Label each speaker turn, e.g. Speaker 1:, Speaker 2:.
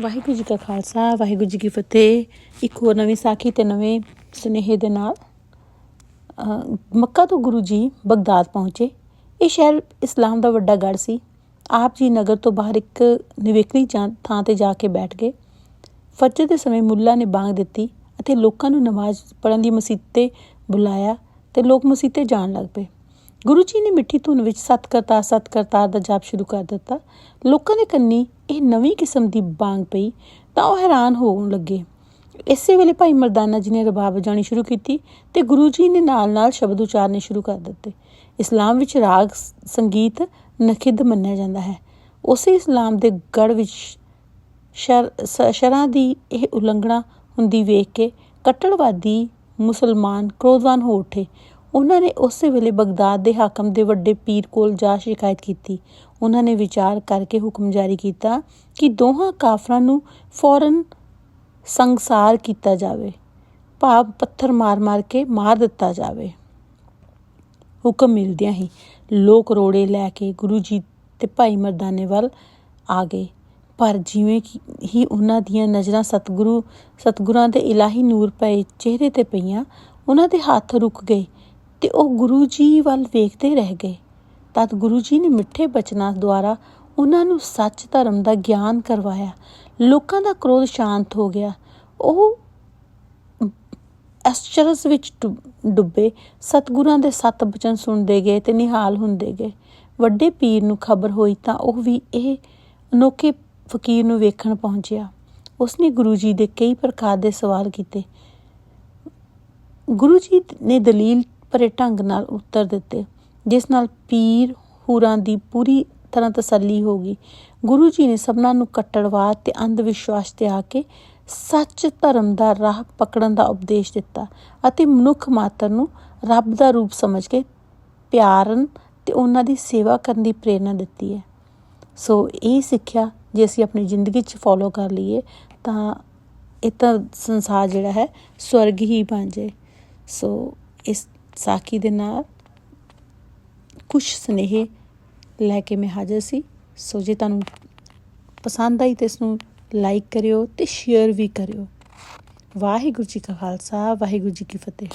Speaker 1: ਵਾਹਿਗੁਰੂ ਜੀ ਕਾ ਖਾਲਸਾ, ਵਾਹਿਗੁਰੂ ਜੀ ਕੀ ਫਤਿਹ। ਇੱਕ ਹੋਰ ਨਵੀਂ ਸਾਖੀ ਤੇ ਨਵੇਂ ਸੁਨੇਹੇ ਦੇ ਨਾਲ ਮੱਕਾ ਤੋਂ ਗੁਰੂ ਜੀ ਬਗਦਾਦ ਪਹੁੰਚੇ। ਇਹ ਸ਼ਹਿਰ ਇਸਲਾਮ ਦਾ ਵੱਡਾ ਗੜ੍ਹ ਸੀ। ਆਪ ਜੀ ਨਗਰ ਤੋਂ ਬਾਹਰ ਇੱਕ ਨਿਵੇਕਲੀ ਜਾਂ- ਥਾਂ ਤੇ ਜਾ ਕੇ ਬੈਠ ਗਏ। ਫਜਰ ਦੇ ਸਮੇਂ ਮੁੱਲਾ ਨੇ ਬਾਂਗ ਦਿੱਤੀ ਅਤੇ ਲੋਕਾਂ ਨੂੰ ਨਮਾਜ਼ ਪੜ੍ਹਨ ਦੀ ਮਸਜਿਦ ਤੇ ਬੁਲਾਇਆ ਤੇ ਲੋਕ ਮਸਜਿਦ ਤੇ ਜਾਣ ਲੱਗ ਪਏ। ਗੁਰੂ ਜੀ ਨੇ ਮਿੱਠੀ ਧੁਨ ਵਿੱਚ ਸਤ ਕਰਤਾਰ ਸਤ ਕਰਤਾਰ ਦਾ ਜਾਪ ਸ਼ੁਰੂ ਕਰ ਦਿੱਤਾ। ਲੋਕਾਂ ਦੇ ਕੰਨੀ ਇਹ ਨਵੀਂ ਕਿਸਮ ਦੀ ਬਾਂਗ ਪਈ ਤਾਂ ਉਹ ਹੈਰਾਨ ਹੋਣ ਲੱਗੇ। ਇਸੇ ਵੇਲੇ ਭਾਈ ਮਰਦਾਨਾ ਜੀ ਨੇ ਰਬਾਬ ਵਜਾਉਣੀ ਸ਼ੁਰੂ ਕੀਤੀ ਤੇ ਗੁਰੂ ਜੀ ਨੇ ਨਾਲ-ਨਾਲ ਸ਼ਬਦ ਉਚਾਰਨੇ ਸ਼ੁਰੂ ਕਰ ਦਿੱਤੇ। ਇਸਲਾਮ ਵਿੱਚ ਰਾਗ, ਸੰਗੀਤ ਨਖਿੱਧ ਮੰਨਿਆ ਜਾਂਦਾ ਹੈ। ਉਸੇ ਇਸਲਾਮ ਦੇ ਗੜ ਵਿੱਚ ਸ਼ਰ ਸ਼ਰਾਂ ਦੀ ਇਹ ਉਲੰਘਣਾ ਹੁੰਦੀ ਵੇਖ ਕੇ ਕੱਟੜਵਾਦੀ ਮੁਸਲਮਾਨ ਕ੍ਰੋਧਵਾਨ ਹੋ ਉੱਠੇ। ਉਹਨਾਂ ਨੇ ਉਸੇ ਵੇਲੇ ਬਗਦਾਦ ਦੇ ਹਾਕਮ ਦੇ ਵੱਡੇ ਪੀਰ ਕੋਲ ਜਾ ਸ਼ਿਕਾਇਤ ਕੀਤੀ। ਉਹਨਾਂ ਨੇ ਵਿਚਾਰ ਕਰਕੇ ਹੁਕਮ ਜਾਰੀ ਕੀਤਾ ਕਿ ਦੋਹਾਂ ਕਾਫਰਾਂ ਨੂੰ ਫੌਰਨ ਸੰਸਾਰ ਕੀਤਾ ਜਾਵੇ। ਭਾਵ ਪੱਥਰ ਮਾਰ-ਮਾਰ ਕੇ ਮਾਰ ਦਿੱਤਾ ਜਾਵੇ। ਹੁਕਮ ਮਿਲਦਿਆਂ ਹੀ ਲੋਕ ਰੋੜੇ ਲੈ ਕੇ ਗੁਰੂ ਜੀ ਤੇ ਭਾਈ ਮਰਦਾਨੇ ਵੱਲ ਆ ਗਏ। ਪਰ ਜਿਵੇਂ ਕਿ ਹੀ ਉਹਨਾਂ ਦੀਆਂ ਨਜ਼ਰਾਂ ਸਤਿਗੁਰੂ ਸਤਿਗੁਰਾਂ ਦੇ ਇਲਾਹੀ ਨੂਰ ਪਏ ਚਿਹਰੇ ਤੇ ਪਈਆਂ, ਉਹਨਾਂ ਦੇ ਹੱਥ ਰੁਕ ਗਏ। ਤੇ ਉਹ ਗੁਰੂ ਜੀ ਵੱਲ ਵੇਖਦੇ ਰਹਿ ਗਏ। ਤਦ ਗੁਰੂ ਜੀ ਨੇ ਮਿੱਠੇ ਬਚਨਾਂ ਦੁਆਰਾ ਉਹਨਾਂ ਨੂੰ ਸੱਚ ਧਰਮ ਦਾ ਗਿਆਨ ਕਰਵਾਇਆ। ਲੋਕਾਂ ਦਾ ਕ੍ਰੋਧ ਸ਼ਾਂਤ ਹੋ ਗਿਆ। ਉਹ ਅਸਚਰਜ ਵਿੱਚ ਡੁੱਬੇ। ਸਤਿਗੁਰਾਂ ਦੇ ਸਤ ਬਚਨ ਸੁਣਦੇ ਗਏ ਤੇ ਨਿਹਾਲ ਹੁੰਦੇ ਗਏ। ਵੱਡੇ ਪੀਰ ਨੂੰ ਖਬਰ ਹੋਈ ਤਾਂ ਉਹ ਵੀ ਇਹ ਅਨੋਖੇ ਫਕੀਰ ਨੂੰ ਵੇਖਣ ਪਹੁੰਚਿਆ। ਉਸਨੇ ਗੁਰੂ ਜੀ ਦੇ ਕਈ ਪ੍ਰਕਾਰ ਦੇ ਸਵਾਲ ਕੀਤੇ। ਗੁਰੂ ਜੀ ਨੇ ਦਲੀਲ ਭਰੇ ਢੰਗ ਨਾਲ ਉੱਤਰ ਦਿੱਤੇ, ਜਿਸ ਨਾਲ ਪੀਰ ਹੂਰਾਂ ਦੀ ਪੂਰੀ ਤਰ੍ਹਾਂ ਤਸੱਲੀ ਹੋ ਗਈ। ਗੁਰੂ ਜੀ ਨੇ ਸਭਨਾਂ ਨੂੰ ਕੱਟੜਵਾਦ ਤੇ ਅੰਧ ਵਿਸ਼ਵਾਸ ਤੇ ਆ ਕੇ ਸੱਚ ਧਰਮ ਦਾ ਰਾਹ ਪਕੜਨ ਦਾ ਉਪਦੇਸ਼ ਦਿੱਤਾ ਅਤੇ ਮਨੁੱਖ ਮਾਤਰ ਨੂੰ ਰੱਬ ਦਾ ਰੂਪ ਸਮਝ ਕੇ ਪਿਆਰਨ ਤੇ ਉਹਨਾਂ ਦੀ ਸੇਵਾ ਕਰਨ ਦੀ ਪ੍ਰੇਰਣਾ ਦਿੱਤੀ ਹੈ। ਸੋ ਇਹ ਸਿੱਖਿਆ ਜੇ ਅਸੀਂ ਆਪਣੀ ਜ਼ਿੰਦਗੀ 'ਚ ਫੋਲੋ ਕਰ ਲਈਏ, ਤਾਂ ਇਹ ਤਾਂ ਸੰਸਾਰ ਜਿਹੜਾ ਹੈ ਸਵਰਗ ਹੀ ਬਣ ਜਾਏ। ਸੋ ਇਸ ਸਾਖੀ ਦੇ ਨਾਲ ਕੁਝ ਸੁਨੇਹੇ ਲੈ ਕੇ ਮੈਂ ਹਾਜ਼ਰ ਸੀ। ਸੋ ਜੇ ਤੁਹਾਨੂੰ ਪਸੰਦ ਆਈ ਤੇ ਇਸ ਨੂੰ ਲਾਈਕ ਕਰਿਓ ਤੇ ਸ਼ੇਅਰ ਵੀ ਕਰਿਓ। ਵਾਹਿਗੁਰੂ ਜੀ ਕਾ ਖਾਲਸਾ, ਵਾਹਿਗੁਰੂ ਜੀ ਕੀ ਫਤਿਹ।